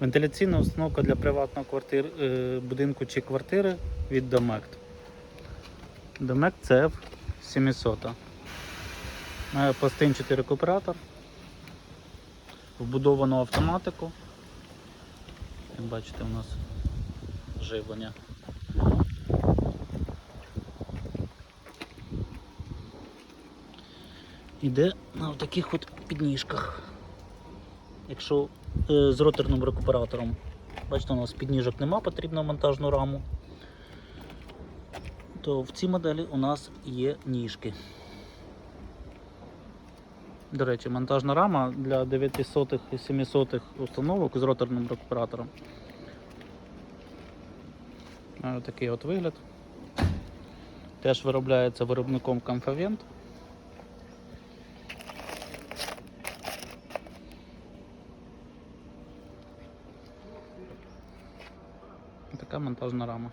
Вентиляційна установка для приватного квартир, е, будинку чи квартири від Domect. Domect CF 700. Має пластинчатий рекуператор, вбудовану автоматику. Як бачите, у нас живлення. Іде на таких от підніжках. Якщо е, з роторним рекуператором, бачите, у нас підніжок нема, потрібно монтажну раму, то в цій моделі у нас є ніжки. До речі, монтажна рама для 900 і 700 установок з роторним рекуператором. Має такий от вигляд. Теж виробляється виробником Comfavent. Така монтажна рама.